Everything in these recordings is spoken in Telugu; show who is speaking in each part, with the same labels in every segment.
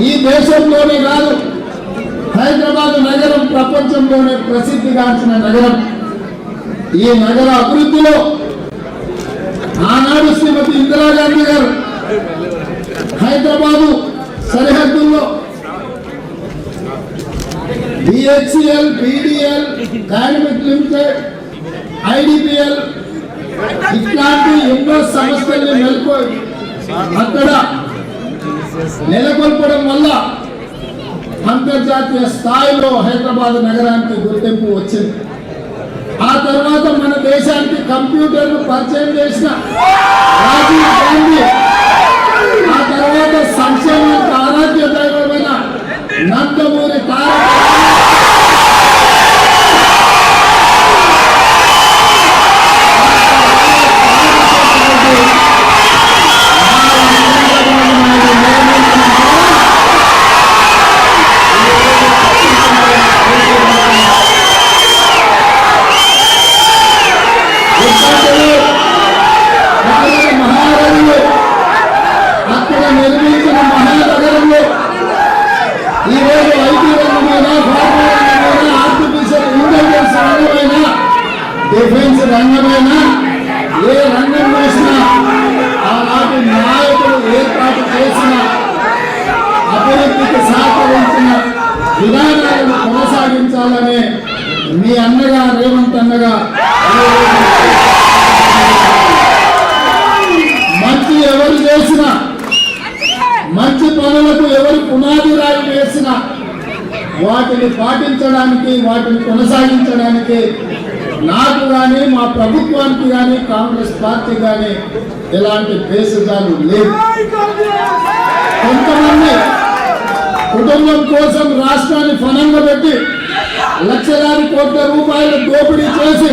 Speaker 1: ఈ దేశంలోనే కాదు హైదరాబాద్ నగరం ప్రపంచంలోనే ప్రసిద్ధిగాంచిన నగరం. ఈ నగర అభివృద్ధిలో ఆనాడు శ్రీమతి ఇందిరాగాంధీ గారు హైదరాబాదు సరిహద్దుల్లో BHEL BDL dynamic limited IDPL ఇట్లాంటి ఎన్నో సంస్థల్ని నెలకొ అక్కడ నెలకొల్పడం వల్ల అంతర్జాతీయ స్థాయిలో హైదరాబాద్ నగరానికి గుర్తింపు వచ్చింది. ఆ తర్వాత మన దేశానికి కంప్యూటర్ను పరిచయం చేసిన రాజీవ్ గాంధీ డిఫెన్స్ రంగమైన ఏ రంగం వేసినా ఆనాటి నాయకులు ఏర్పాటు చేసిన అభివృద్ధికి సహకరించిన విధానాలను కొనసాగించాలనే మీ అన్నగా రేవంత్ అన్నగా వాటిని పాటించడానికి వాటిని కొనసాగించడానికి నాకు కానీ మా ప్రభుత్వానికి కానీ కాంగ్రెస్ పార్టీ కానీ ఎలాంటి బేసిజాలు లేవు. కొంతమంది కుటుంబం కోసం రాష్ట్రాన్ని ఫలంగా పెట్టి లక్షలాది కోట్ల రూపాయలు దోపిడీ చేసి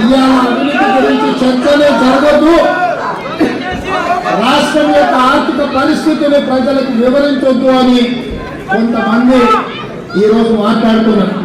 Speaker 1: ఇవాళ అవినీతి గురించి చర్చలే జరగదు రాష్ట్రం యొక్క ఆర్థిక పరిస్థితిని ప్రజలకు వివరించొద్దు అని కొంతమంది ఈరోజు మాట్లాడుతున్నాను